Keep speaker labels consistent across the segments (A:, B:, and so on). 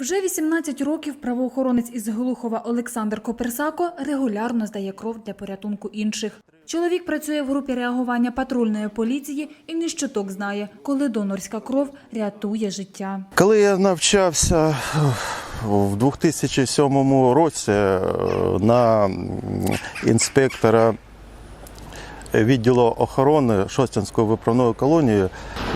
A: Вже 18 років правоохоронець із Глухова Олександр Коперсако регулярно здає кров для порятунку інших. Чоловік працює в групі реагування патрульної поліції і не щоток знає, коли донорська кров рятує життя.
B: Коли я навчався в 2007 році е, на інспектора відділу охорони Шостянської виправної колонії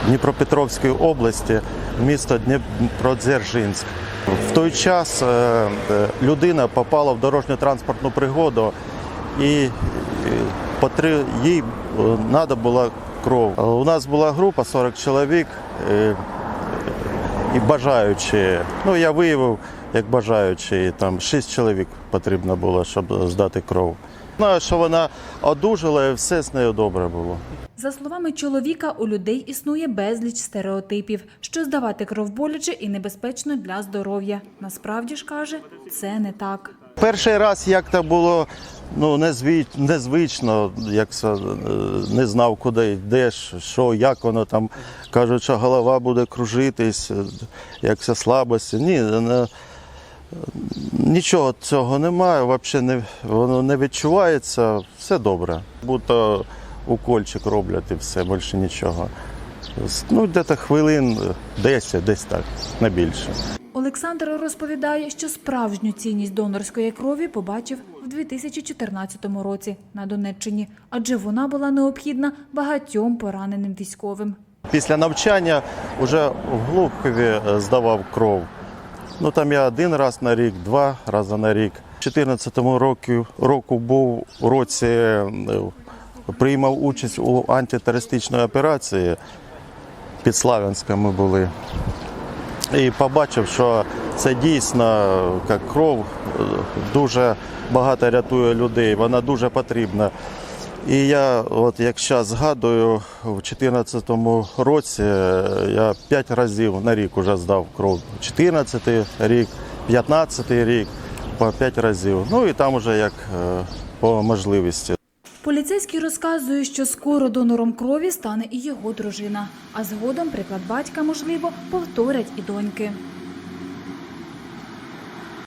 B: Дніпропетровської області, місто Дніпродзержинськ. В той час е, е, людина попала в дорожньо-транспортну пригоду і їй треба була кров. Е, У нас була група 40 чоловік. і бажаючі. Ну, я виявив, як бажаючі, там шість чоловік потрібно було, щоб здати кров. Знаю, що вона одужала і все з нею добре було.
A: За словами чоловіка, у людей існує безліч стереотипів, що здавати кров боляче і небезпечно для здоров'я. Насправді ж каже, це не так.
B: Перший раз як то було ну, незвич, незвично, як е, не знав, куди йдеш, що, як воно там. Кажуть, що голова буде кружитись, е, як це слабості. Ні, не, нічого цього немає, взагалі не, воно не відчувається, все добре. Будто укольчик роблять і все, більше нічого. Ну, десь хвилин 10, десь так, не більше.
A: Олександр розповідає, що справжню цінність донорської крові побачив в 2014 році на Донеччині, адже вона була необхідна багатьом пораненим військовим.
B: Після навчання вже в Глухові е, здавав кров. Ну там я один раз на рік, два рази на рік. У 2014 році, року був у році, е, приймав участь у антитерористичній операції. Під Славянськом ми були. І побачив, що це дійсно як кров дуже багато рятує людей, вона дуже потрібна. І я, от як зараз згадую, в 2014 році е, я 5 разів на рік вже здав кров. 14 рік, 15 рік, по 5 разів. Ну і там вже як е, по можливості.
A: Поліцейський розказує, що скоро донором крові стане і його дружина, а згодом приклад батька, можливо, повторять і доньки.